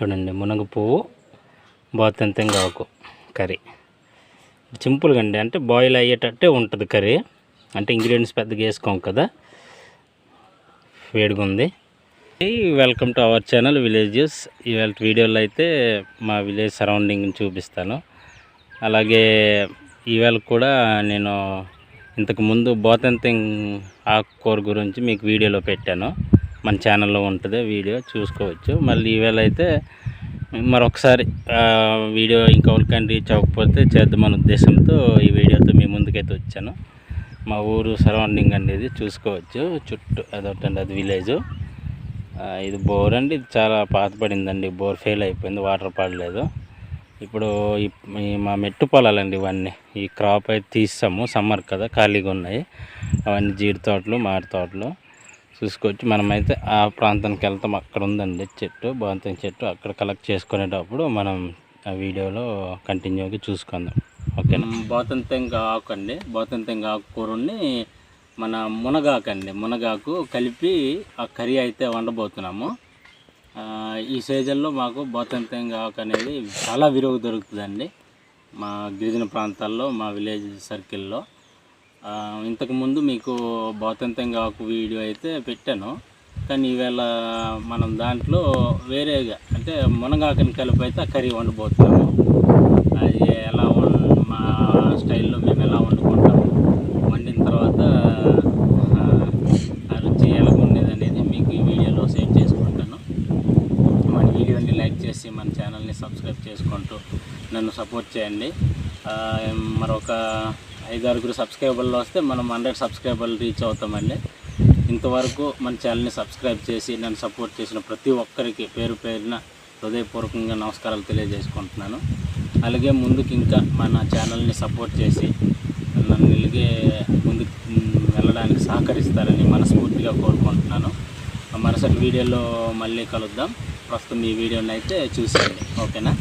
చూడండి మునగ పువ్వు బాతంతంగా ఆకు కర్రీ. సింపుల్గా అండి అంటే బాయిల్ అయ్యేటట్టే ఉంటుంది కర్రీ. అంటే ఇంగ్రీడియంట్స్ పెద్దగా వేసుకోం కదా. వేడిగా ఉంది. Welcome to our channel villages ఇవాళ వీడియోలో అయితే మా విలేజ్ సరౌండింగ్ చూపిస్తాను. అలాగే ఈవేళ కూడా నేను ఇంతకుముందు బోతంతింగ్ ఆకుకూర గురించి మీకు వీడియోలో పెట్టాను. మన ఛానల్లో ఉంటుంది వీడియో చూసుకోవచ్చు. మళ్ళీ ఈవేళ అయితే మరొకసారి వీడియో ఇంకొకరికైనా రీచ్ అవ్వకపోతే చేద్దామనే ఉద్దేశంతో ఈ వీడియోతో మీ ముందుకైతే వచ్చాను. మా ఊరు సరౌండింగ్ అనేది చూసుకోవచ్చు. చుట్టూ అదొకటండి అది విలేజ్ ఇది బోర్ అండి ఇది చాలా పాతపడిందండి బోర్ ఫెయిల్ అయిపోయింది వాటర్ పడలేదు. ఇప్పుడు ఈ- మా మెట్టు పొలాలండి ఇవన్నీ. ఈ క్రాప్ అయితే తీస్తాము సమ్మర్ కదా ఖాళీగా ఉన్నాయి. అవన్నీ జీడి తోటలు మామిడి తోటలు. చూసుకోవచ్చు మనమైతే ఆ ప్రాంతానికి వెళ్తాం. అక్కడ ఉందండి చెట్టు బాగుంటుంది చెట్టు. అక్కడ కలెక్ట్ చేసుకునేటప్పుడు మనం ఆ వీడియోలో కంటిన్యూగా చూసుకుందాం. ఓకేనా? బాతంతెంగ ఆకు అండి. బాతంతెంగ ఆకు కూరని మన మునగాకు అండి. మునగాకు కలిపి ఆ కర్రీ అయితే వండబోతున్నాము. ఈ సీజన్లో మాకు బాతంతెంగ ఆకు అనేది చాలా విలువ దొరుకుతుందండి. మా గిరిజన ప్రాంతాల్లో మా విలేజ్ సర్కిల్లో. ఇంతకుముందు మీకు బౌతంతంగా ఒక వీడియో అయితే పెట్టాను. కానీ ఈవేళ మనం దాంట్లో వేరేగా అంటే మునగాకని కలిపి అయితే ఆ కర్రీ వండబోతున్నాము. అది ఎలా వం- మా స్టైల్లో మేము ఎలా వండుకుంటాము. వండిన తర్వాత ఆ, రుచి ఎలా ఉండేది అనేది మీకు ఈ వీడియోలో సేవ్ చేసుకుంటాను. మన వీడియోని లైక్ చేసి మన ఛానల్ని సబ్స్క్రైబ్ చేసుకుంటూ నన్ను సపోర్ట్ చేయండి. మరొక ఐదు ఐదారుగురు సబ్స్క్రైబర్లు వస్తే మనం హండ్రెడ్ సబ్స్క్రైబర్లు రీచ్ అవుతామండి. ఇంతవరకు మన ఛానల్ని సబ్స్క్రైబ్ చేసి నన్ను సపోర్ట్ చేసిన ప్రతి ఒక్కరికి పేరు పేరున హృదయపూర్వకంగా నమస్కారాలు తెలియజేసుకుంటున్నాను. అలాగే ముందుకు ఇంకా మన ఛానల్ని సపోర్ట్ చేసి నన్ను ఇలాగే ముందుకు వెళ్ళడానికి సహకరిస్తారని మనస్ఫూర్తిగా కోరుకుంటున్నాను. మరుసటి వీడియోలో మళ్ళీ కలుద్దాం. ప్రస్తుతం ఈ వీడియోని అయితే చూసేయండి. ఓకేనా?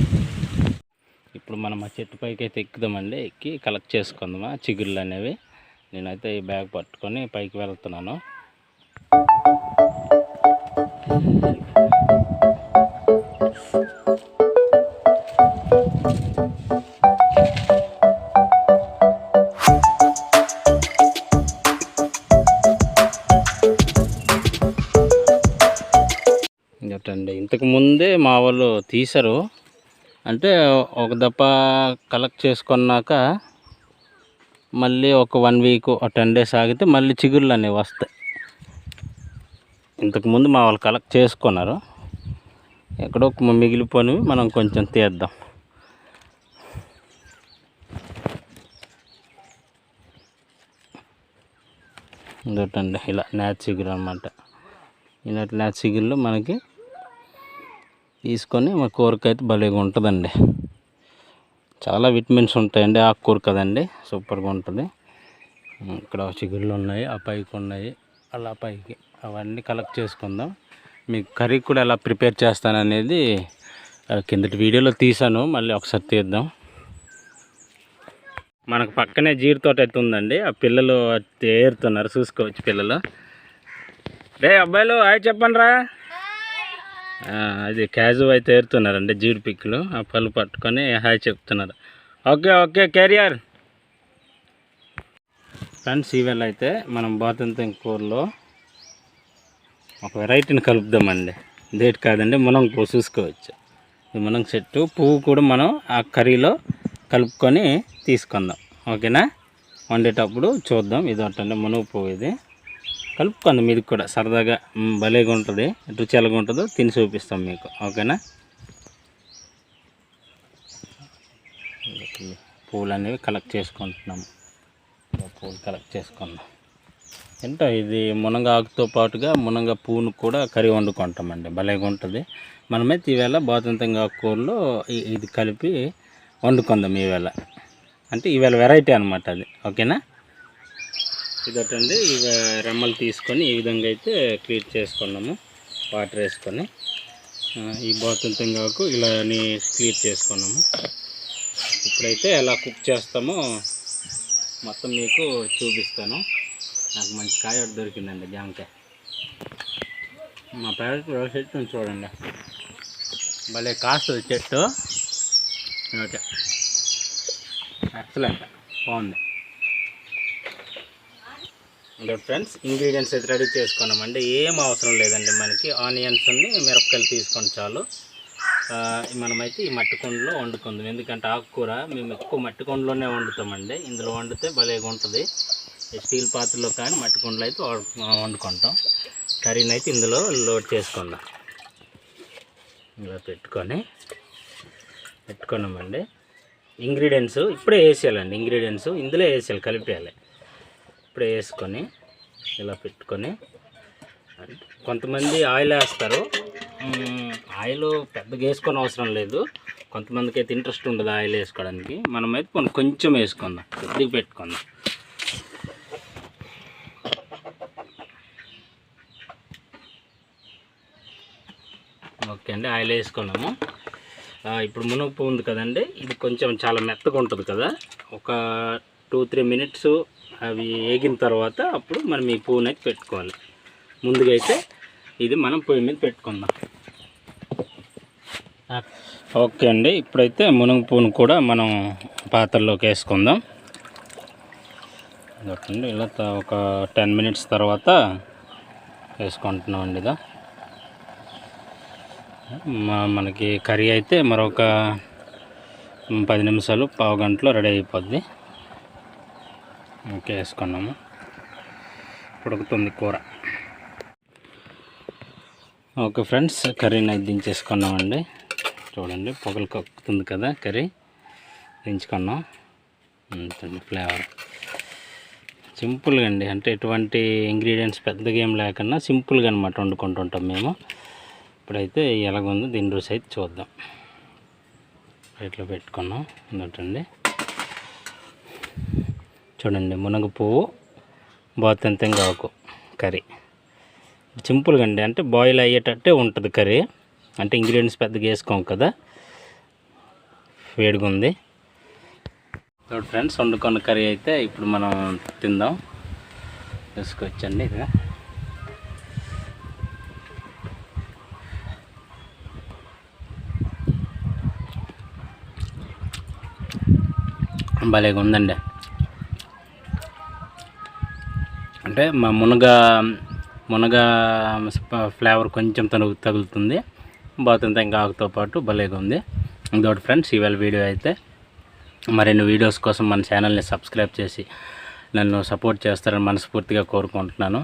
ఇప్పుడు మనం ఆ చెట్టు పైకి అయితే ఎక్కుదామండి ఎక్కి కలెక్ట్ చేసుకుందామా? చిగుళ్ళు అనేవి. నేనైతే ఈ బ్యాగ్ పట్టుకొని పైకి వెళ్తున్నాను. ఇంతకు ముందే మా వాళ్ళు తీశారు. అంటే ఒక దప్ప కలెక్ట్ చేసుకున్నాక మళ్ళీ ఒక వన్ వీక్ ఒక టెన్ డేస్ ఆగితే మళ్ళీ చిగుళ్ళు అనేవి వస్తాయి. ఇంతకుముందు మా వాళ్ళు కలెక్ట్ చేసుకున్నారు. ఎక్కడో మిగిలిపోయినవి మనం కొంచెం తీద్దాం. ఇంకోటండి ఇలా నేచ్ చిగురు అనమాట ఇలాంటి నేచ్ చిగురులో మనకి తీసుకొని మా కూరకు అయితే భలేగా ఉంటుందండి. చాలా విటమిన్స్ ఉంటాయండి ఆకుకూర కదండి. సూపర్గా ఉంటుంది. ఇక్కడ చిగుళ్ళు ఉన్నాయి ఆ పైకి ఉన్నాయి. అలా పైకి అవన్నీ కలెక్ట్ చేసుకుందాం. మీకు కర్రీ కూడా ఎలా ప్రిపేర్ చేస్తాననేది కిందటి వీడియోలో తీసాను. మళ్ళీ ఒకసారి తీద్దాం. మనకు పక్కనే జీడి తోట అయితే ఉందండి. ఆ పిల్లలు ఏరుతున్నారు చూసుకోవచ్చు పిల్లలు. రే అబ్బాయిలు అవి చెప్పండి రా అది క్యాజు అయితే ఏరుతున్నారండి జీడి పిక్కులు ఆ పళ్ళు పట్టుకొని హాయ్ చెప్తున్నారు. ఓకే ఓకే కెరియర్ ఫ్రెండ్స్ ఈవేళ అయితే మనం బాతంతం కూరలో ఒక వెరైటీని కలుపుదామండి. దేటి కాదండి మనం పువ్వు చూసుకోవచ్చు. ఈ మునగ చెట్టు పువ్వు కూడా మనం ఆ కర్రీలో కలుపుకొని తీసుకుందాం. ఓకేనా? వండేటప్పుడు చూద్దాం. ఇది ఒకటండి మునగ పువ్వు ఇది. కలుపుకోండి మీరు కూడా. సరదాగా భలేగా ఉంటుంది. రుచి ఎలాగ ఉంటుందో తిని చూపిస్తాం మీకు. ఓకేనా? పూలు అనేవి కలెక్ట్ చేసుకుంటున్నాము పూలు కలెక్ట్ చేసుకుందాం. ఏంటో ఇది మునగ ఆకుతో పాటుగా మునగ పువ్వును కూడా కర్రీ వండుకుంటామండి. భలేగా ఉంటుంది. మనమైతే ఈవేళ బాతంతంగా కూరలో ఇది కలిపి వండుకుందాం ఈవేళ. అంటే ఈవేళ వెరైటీ అనమాట అది. ఓకేనా? ఇదొటండి ఇక రెమ్మలు తీసుకొని ఈ విధంగా అయితే క్లీట్ చేసుకున్నాము. వాటర్ వేసుకొని. ఈ బాతుల బాతంతంగాకు ఇలా క్లీట్ చేసుకున్నాము. ఇప్పుడైతే ఎలా కుక్ చేస్తామో మొత్తం మీకు చూపిస్తాను. నాకు మంచి కాయ ఒకటి దొరికిందండి జామకాయ. మా పేరెంట్ చెట్టు చూడండి. భలే కాస్తుంది చెట్టు. ఓకే. ఎక్సలెంట్ బాగుంది. ఇంకా ఫ్రెండ్స్ ఇంగ్రీడియంట్స్ అయితే రెడీ చేసుకున్నామండి. ఏం అవసరం లేదండి మనకి. ఆనియన్స్ని మిరపకాయలు తీసుకొని చాలు. మనమైతే ఈ మట్టి కుండలో వండుకుందాం. ఎందుకంటే ఆకుకూర మేము ఎక్కువ మట్టి కుండలోనే వండుతామండి. ఇందులో వండితే భలేగా ఉంటుంది. ఈ స్టీల్ పాత్రలో కానీ మట్టి కుండలో అయితే వండుకుంటాం. కర్రీని అయితే ఇందులో లోడ్ చేసుకుందాం. ఇలా పెట్టుకొని పెట్టుకున్నామండి. ఇంగ్రీడియంట్స్ ఇప్పుడే వేసేయాలండి. ఇంగ్రీడియంట్స్ ఇందులో వేసేయాలి కలిపేయాలి. ఇప్పుడే వేసుకొని ఇలా పెట్టుకొని కొంతమంది ఆయిల్ వేస్తారు. ఆయిల్ పెద్దగా వేసుకొని అవసరం లేదు. కొంతమందికి అయితే ఇంట్రెస్ట్ ఉండదు ఆయిల్ వేసుకోవడానికి. మనమైతే అయితే కొంచెం వేసుకుందాం. కొద్దిగా పెట్టుకుందాం. ఓకే అండి ఆయిల్ వేసుకున్నాము. ఇప్పుడు మునగపు ఉంది కదండి. ఇది కొంచెం చాలా మెత్తగా ఉంటుంది కదా. ఒక టూ త్రీ మినిట్స్ అవి వేగిన తర్వాత అప్పుడు మనం ఈ పువ్వుని అయితే పెట్టుకోవాలి. ముందుగా అయితే ఇది మనం పొయ్యి మీద పెట్టుకుందాం. ఓకే అండి ఇప్పుడైతే మునగ పువ్వును కూడా మనం పాత్రలోకి వేసుకుందాం. ఇదొకండి ఇలా ఒక టెన్ మినిట్స్ తర్వాత వేసుకుంటున్నాం అండి ఇదా. మా- మనకి కర్రీ అయితే మరొక పది నిమిషాలు పావు గంటలో రెడీ అయిపోద్ది. ఓకే వేసుకున్నాము. ఉడుకుతుంది కూర. ఓకే ఫ్రెండ్స్ కర్రీని అయితే దించేసుకున్నామండి. చూడండి పొగలు కక్కుతుంది కదా కర్రీ. దించుకున్నాం. అంతండి ఫ్లేవర్. సింపుల్గా అండి అంటే ఎటువంటి ఇంగ్రీడియంట్స్ పెద్దగా ఏం లేకుండా సింపుల్గా అనమాట వండుకుంటుంటాం మేము. ఇప్పుడైతే ఎలాగుందో దీని రుచి అయితే చూద్దాం. ఇట్లా పెట్టుకున్నాం ఉన్నట్టండి చూడండి మునగ పువ్వు బాతంతంగా ఆకు కర్రీ సింపుల్గా అండి. అంటే బాయిల్ అయ్యేటట్టే ఉంటుంది కర్రీ. అంటే ఇంగ్రీడియంట్స్ పెద్దగా వేసుకోం కదా. వేడిగా ఉంది చూడు ఫ్రెండ్స్ వండుకున్న కర్రీ అయితే ఇప్పుడు మనం తిందాం. తీసుకొచ్చండి ఇది భలేగా ఉందండి అంటే మా మునగ మునగ ఫ్లేవర్ కొంచెం తను తగులుతుంది. బాగుంది ఇంకా ఆకుతో పాటు భలేగా ఉంది. ఇంకోటి ఫ్రెండ్స్ ఇవాళ వీడియో అయితే మరిన్ని వీడియోస్ కోసం మన ఛానల్ని సబ్స్క్రైబ్ చేసి నన్ను సపోర్ట్ చేస్తారని మనస్ఫూర్తిగా కోరుకుంటున్నాను.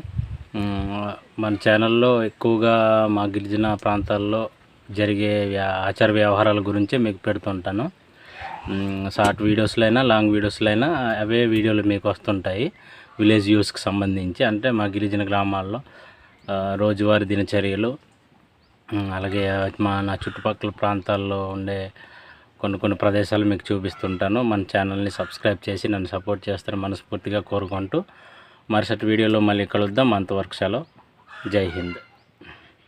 మన ఛానల్లో ఎక్కువగా మా గిరిజన ప్రాంతాల్లో జరిగే ఆచార వ్యవహారాల గురించే మీకు పెడుతుంటాను. షార్ట్ వీడియోస్లైనా లాంగ్ వీడియోస్లైనా అవే వీడియోలు మీకు వస్తుంటాయి. విలేజ్ యూస్కి సంబంధించి అంటే మా గిరిజన గ్రామాల్లో రోజువారీ దినచర్యలు అలాగే మా నా చుట్టుపక్కల ప్రాంతాల్లో ఉండే కొన్ని కొన్ని ప్రదేశాలు మీకు చూపిస్తుంటాను. మన ఛానల్ని సబ్స్క్రైబ్ చేసి నన్ను సపోర్ట్ చేస్తారని మనస్ఫూర్తిగా కోరుకుంటూ మరుసటి వీడియోలో మళ్ళీ కలుద్దాం. అంతవరకు సెలవు. జై హింద్.